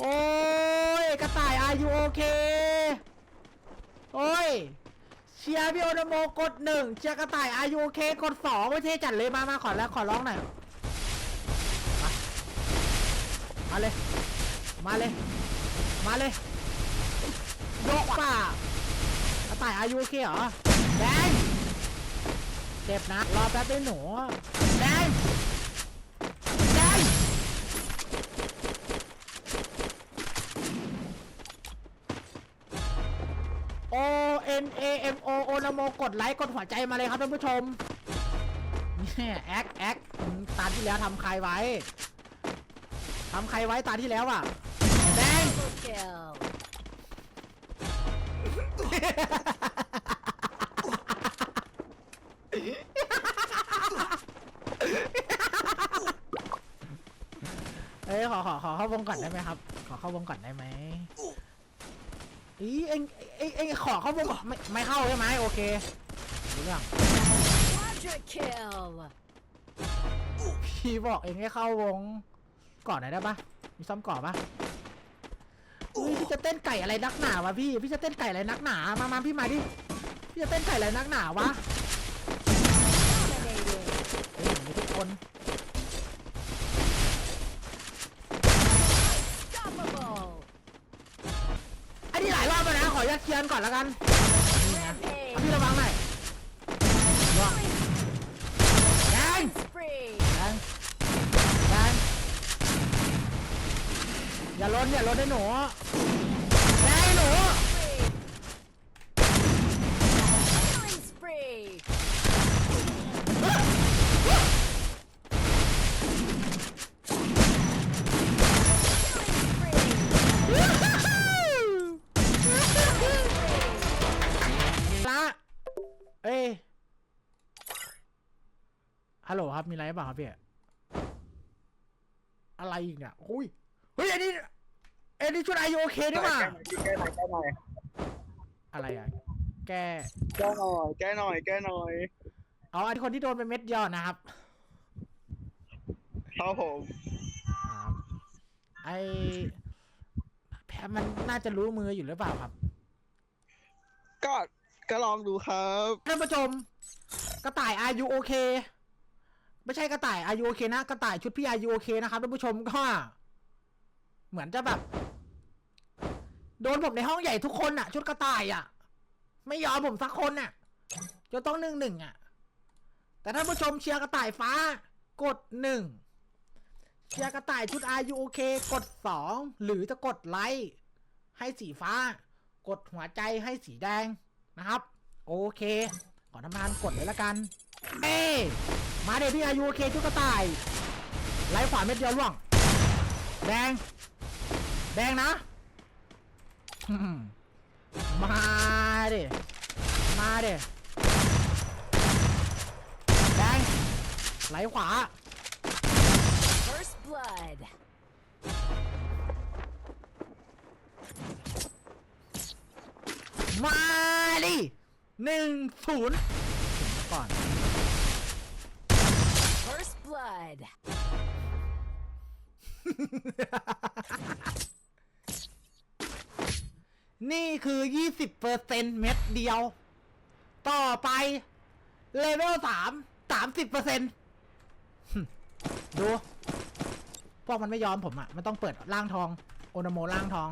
โอ้ยกระต่ายอายุโอเค โอ้ยเชียร์พี่โอนาโมกดหนึ่งเชียร์กระต่ายอายุโอเคกดสองไม่เท่จัดเลยมามาขอแล้วขอร้องหน่อยมามาเลย มาเลย มาเลยยกป่ากระต่ายอายุโอเคเหรอแดงเจ็บนะรอแป๊บนึงหนูแดง O N A M O โอนโมกดไลค์กดหัวใจมาเลยครับท่านผู้ชมเนี่ยแอคแอคตาที่แล้วทำใครไว้ทำใครไว้ตาที่แล้วอะแดงเอ้ยขอขอขอเข้าวงก่อนได้ไหมครับ ขอเข้าวงก่อนได้ไหม อีเอ็งเอ็งเอ็งขอเข้าวงก่อนไม่ไม่เข้าใช่ไหมโอเครู้เรื่อง Quadra kill. พี่บอกเองให้เข้าวงก่อนหน่อยได้ปะมีซ้อมก่อนปะอุ้ยพี่จะเต้นไก่อะไรนักหนาวะพี่ พี่จะเต้นไก่อะไรนักหนา มามาพี่มาดิ พี่จะเต้นไก่อะไรนักหนาวะ Dominated. เฮ้ยมีทุกคนายรอบแล้วนะขออนุญาตเคลียร์ก่อนแล้วกันนี่นะเอา Rampage. พี่ระวังหน่อยระวังแดง Spree. แดงแดงอย่าล้นอย่าล้นได้หนู ฮัลโหลครับมีอะไรหรือเปล่าครับพี่อะไรอีกเนี่ยอุ้ยเฮ้ยอันนี้อันนี้ชุดไอโอเคนี่หว่าแก้หน่อยแก้หน่อยอะไรอะ แกแก้หน่อยแก้หน่อยแก้หน่อยเอาอันคนที่โดนเป็นเม็ดเดียวนะครับครับผมครับไอแพ้มันน่าจะรู้มืออยู่หรือเปล่าครับ ก็ก็ลองดูครับท่านผู้ชมกระต่ายอายุโอเค ไม่ใช่กระต่ายอายุโอเคนะกระต่ายชุดพี่อายุโอเคนะครับท่านผู้ชมก็ เหมือนจะแบบ โดนผมในห้องใหญ่ทุกคนอะชุดกระต่ายอะไม่ยอมผมสักคนอะจนต้องหนึ่งหนึ่งอะแต่ท่านผู้ชมเชียร์กระต่ายฟ้า กดหนึ่งเชียร์กระต่ายชุดอายุโอเค กดสองหรือจะกดไลค์ให้สีฟ้า กดหัวใจให้สีแดงนะครับ โอเค ขอทำงานกดเลยละกัน เอ มาเดี๋ยวพี่อายุโอเคชุดกระต่ายไล่ขวาเม็ดเดียวล่วง แดง แดงนะอืมมาดิ มาดิ แดง ไหลขวา First blood. มาดิหนึ่งศูนย์ถึงก่อน First blood. นี่คือ 20เปอร์เซ็นต์เม็ดเดียว ต่อไป เลเวล3 30เปอร์เซ็นต์ดู พวกมันไม่ยอมผมอะ มันต้องเปิดร่างทอง โอนาโมร่างทอง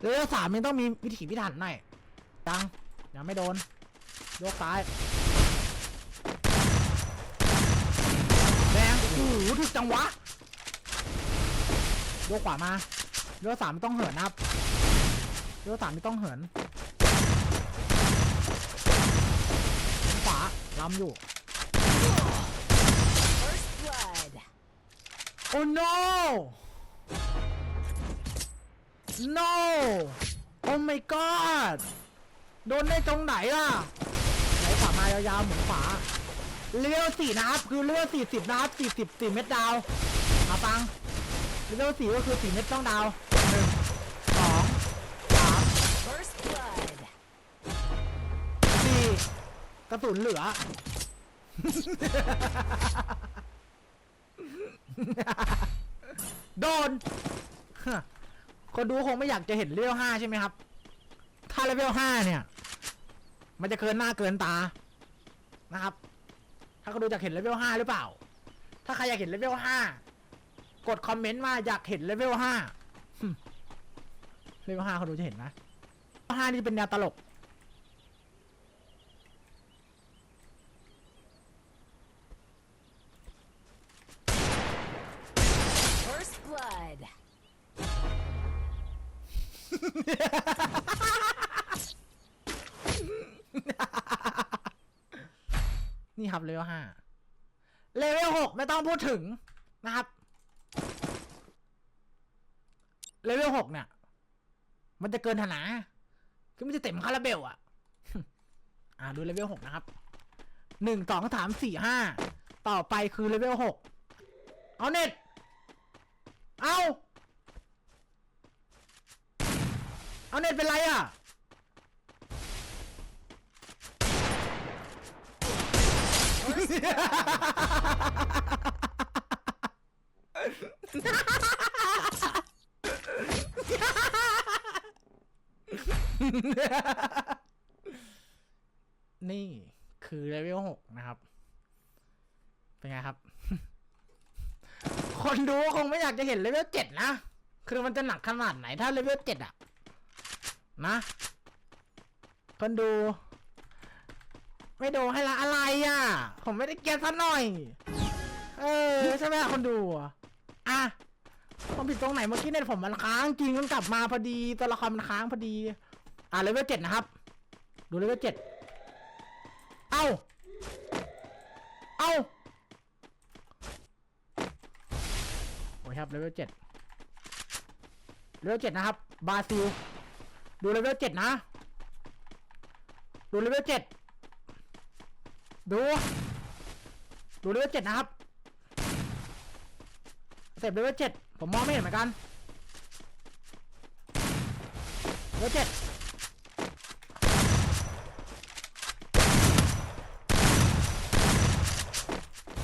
เลเวล3มันต้องมีวิถีพิถันหน่อยดังยังไม่โดน โยกซ้าย แดง โอ้โหถูกจังวะโยกขวามาเลเวล3ไม่ต้องเหินนะครับเลี้ยวสามไม่ต้องเหินขวาล้ำอยู่โอ้ no no oh my god โดนได้ตรงไหนล่ะไหนขวามายาวๆเหมุนขวา เลี้ยวสี่นะครับคือเลี้ยวสี่สิบนะครับสี่สิบสี่เม็ดดาวมาฟังเลี้ยวสี่ก็คือสี่เม็ดต้องดาวหนึ่งสองสามสี่กระสุนเหลือ โดน คนดูคงไม่อยากจะเห็นเลเวลห้าใช่ไหมครับ ถ้าเลเวลห้าเนี่ย มันจะเกินหน้าเกินตานะครับ ถ้าคนดูอยากเห็นเลเวลห้าหรือเปล่า ถ้าใครอยากเห็นเลเวลห้ากดคอมเมนต์มาอยากเห็นเลเวลห้าเลเวลห้าคนดูจะเห็นนะห้านี่เป็นแนวตลก First blood. นี่ครับเลเวลห้าเลเวลหกไม่ต้องพูดถึงนะครับเลเวลหกเนี่ย มันจะเกินฐานะคือมันจะเต็มคาราเบลอะอ่าดูเลเวลหกนะครับหนึ่งสองสามสี่ห้าต่อไปคือเลเวลหกเอาเน็ต เอา เอาเน็ตเป็นไรอะ นี่คือเลเวลหกนะครับ เป็นไงครับ คนดูคงไม่อยากจะเห็นเลเวลเจ็ดนะ คือมันจะหนักขนาดไหนถ้าเลเวลเจ็ดอะนะ คนดู ไม่ดูให้ละอะไรอะ ผมไม่ได้เกลียดซะหน่อย เออใช่ไหมคนดูอะอะผมผิดตรงไหนเมื่อกี้เนี่ยผมมันค้างจริงมันกลับมาพอดีตัวละครมันค้างพอดี อะเลเวลเจ็ดนะครับ ดูเลเวลเจ็ดเอ้า เอ้าโอ้ยครับเลเวลเจ็ดเลเวลเจ็ดนะครับบราซิล ดูเลเวลเจ็ดนะ ดูเลเวลเจ็ด ดูดูเลเวลเจ็ดนะครับสเต็ปเลเวลเจ็ดผมมองไม่เห็นเหมือนกันเลเวลเจ็ด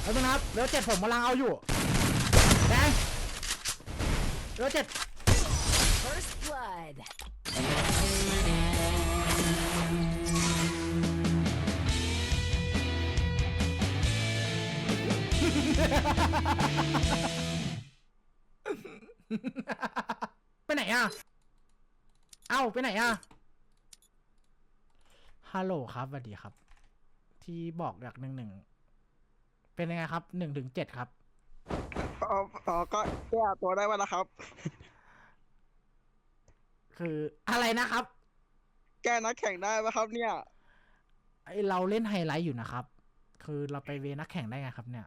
แล้วนะครับเลเวลเจ็ดผมกำลังเอาอยู่แดงเลเวลเจ็ด First blood. ไปไหนอะ เอ้าไปไหนอะ ฮัลโหลครับสวัสดีครับ ที่บอกอยากหนึ่งหนึ่ง เป็นยังไงครับหนึ่งถึงเจ็ดครับ อ๋ออ๋อก็แก้ตัวได้ว่านะครับ คืออะไรนะครับ แก้นักแข่งได้ปะครับเนี่ย ไอเราเล่นไฮไลท์อยู่นะครับ คือเราไปเวนักแข่งได้ไงครับเนี่ย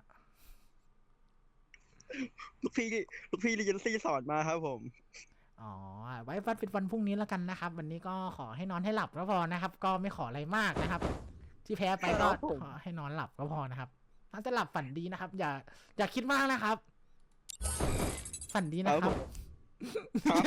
ลูกพี่ลูกพี่ลีเจนซี่สอนมาครับผม อ๋อ ไว้วันเป็นวันพรุ่งนี้แล้วกันนะครับ วันนี้ก็ขอให้นอนให้หลับก็พอนะครับ ก็ไม่ขออะไรมากนะครับ ที่แพ้ไปก็ครับผมขอให้นอนหลับก็พอนะครับน่าจะหลับฝันดีนะครับ อย่า อย่าคิดมากนะครับ ฝันดีนะครับครับ